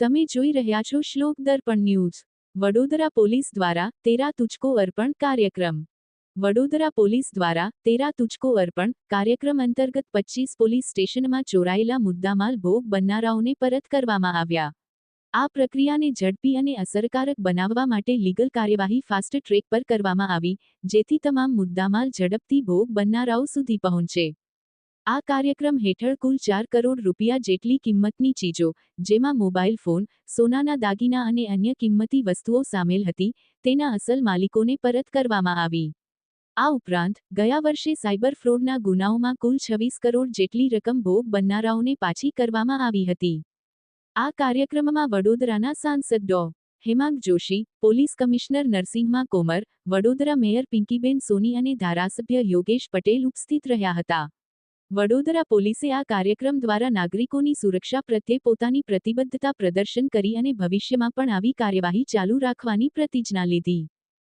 તમે જોઈ રહ્યા છો શ્લોક દર્પણ ન્યૂઝ. વડોદરા પોલીસ દ્વારા તેરા તુચકો અર્પણ કાર્યક્રમ. વડોદરા પોલીસ દ્વારા તેરા તુચકો અર્પણ કાર્યક્રમ અંતર્ગત પચીસ પોલીસ સ્ટેશનમાં ચોરાયેલા મુદ્દામાલ ભોગ બનનારાઓને પરત કરવામાં આવ્યા. આ પ્રક્રિયાને ઝડપી અને અસરકારક બનાવવા માટે લીગલ કાર્યવાહી ફાસ્ટ ટ્રેક પર કરવામાં આવી, જેથી તમામ મુદ્દામાલ ઝડપથી ભોગ બનનારાઓ સુધી પહોંચે. આ કાર્યક્રમ હેઠળ કુલ ચાર કરોડ રૂપિયા જેટલી કિંમતની ચીજો, જેમાં મોબાઈલ ફોન, સોનાના દાગીના અને અન્ય કિંમતી વસ્તુઓ સામેલ હતી, તેના અસલ માલિકોને પરત કરવામાં આવી. આ ઉપરાંત, ગયા વર્ષે સાયબર ફ્રોડના ગુનાઓમાં કુલ છવ્વીસ કરોડ જેટલી રકમ ભોગ બનનારાઓને પાછી કરવામાં આવી હતી. આ કાર્યક્રમમાં વડોદરાના સાંસદ ડો. Hemang Joshi, police commissioner Narasimha Komar, Vadodara mayor Pinkiben Soni અને ધારાસભ્ય યોગેશ પટેલ ઉપસ્થિત રહ્યા હતા. વડોદરા પોલીસે આ કાર્યક્રમ દ્વારા નાગરિકોની સુરક્ષા પ્રત્યે પોતાની પ્રતિબદ્ધતા પ્રદર્શન કરી અને ભવિષ્યમાં પણ આવી કાર્યવાહી ચાલુ રાખવાની પ્રતિજ્ઞા લીધી.